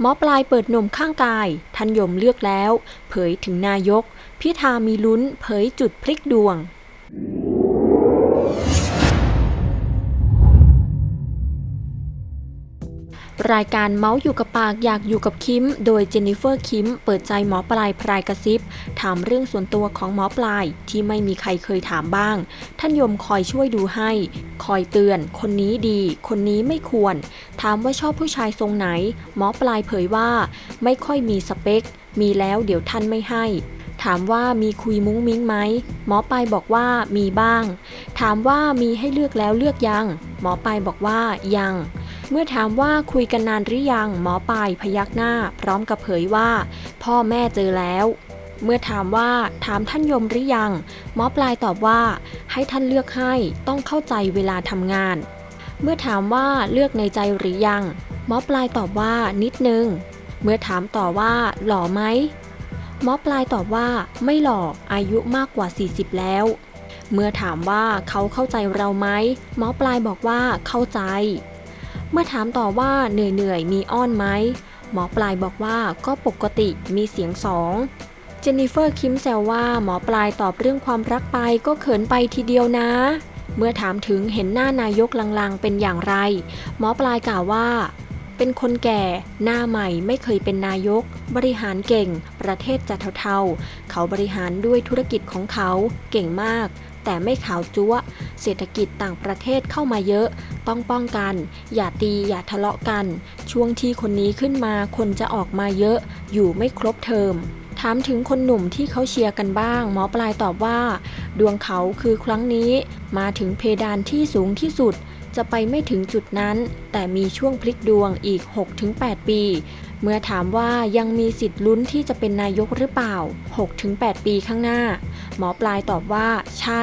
หมอปลายเปิดนมข้างกายทันยมเลือกแล้ว เผยถึงนายก พิธามีลุ้นเผยจุดพลิกดวง รายการเมาส์อยู่กับปากอยากอยู่กับคิม โดยเจนนิเฟอร์คิม เปิดใจหมอปลายพรายกระซิบ ถามเรื่องส่วนตัวของหมอปลายที่ไม่มีใครเคยถามบ้าง ท่านยมคอยช่วยดูให้ คอยเตือน คนนี้ดี คนนี้ไม่ควร ถามว่าชอบผู้ชายทรงไหน หมอปลายเผยว่า ไม่ค่อยมีสเปค มีแล้วเดี๋ยวท่านไม่ให้ถามว่ามีคุยมุ้งมิ้งไหม หมอปลายบอกว่ามีบ้าง ถามว่ามีให้เลือกแล้วเลือกยัง หมอปลายบอกว่ายัง เมื่อถามว่าคุยกันนานหรือยังหมอปลายพยักหน้า พร้อมกับเผยว่า พ่อแม่เจอแล้ว เมื่อถามว่าถามท่านยมหรือยัง หมอปลายตอบว่า ให้ท่านเลือกให้ต้องเข้าใจเวลาทำงาน เมื่อถามว่าเลือกในใจหรือยัง หมอปลายตอบว่านิดนึง เมื่อถามต่อว่าหล่อไหมหมอปลายตอบว่าไม่หล่ออายุมากกว่า 40 แล้ว เมื่อถามว่าเขาเข้าใจเราไหมหมอปลายบอกว่าเข้าใจ เมื่อถามต่อว่าเหนื่อยเหนื่อยๆ มีอ้อนไหม หมอปลายบอกว่าก็ปกติมีเสียงสองเจนนิเฟอร์คิมแซวว่าหมอปลายตอบเรื่องความรักไปก็เขินไปทีเดียวนะ เมื่อถามถึงเห็นหน้านายกลางๆ เป็นอย่างไร หมอปลายกล่าวว่า เป็นคนแก่ หน้าใหม่ไม่เคยเป็นนายก บริหารเก่ง ประเทศจะเทาๆ เขาบริหารด้วยธุรกิจของเขาเก่งมาก แต่ไม่ขาวจั๊วเศรษฐกิจต่างประเทศเข้ามาเยอะ ต้องป้องกัน อย่าตีอย่าทะเลาะกัน ช่วงที่คนนี้ขึ้นมาคนจะออกมาเยอะ อยู่ไม่ครบเทอมถามถึงคนหนุ่มที่เขาเชียร์กันบ้าง หมอปลายตอบว่า ดวงเขาคือครั้งนี้มาถึงเพดานที่สูงที่สุด จะไปไม่ถึงจุดนั้น แต่มีช่วงพลิกดวงอีก 6-8 ปี เมื่อถามว่ายังมีสิทธิ์ลุ้นที่จะเป็นนายกหรือเปล่า 6-8 ปีข้างหน้า หมอปลายตอบว่าใช่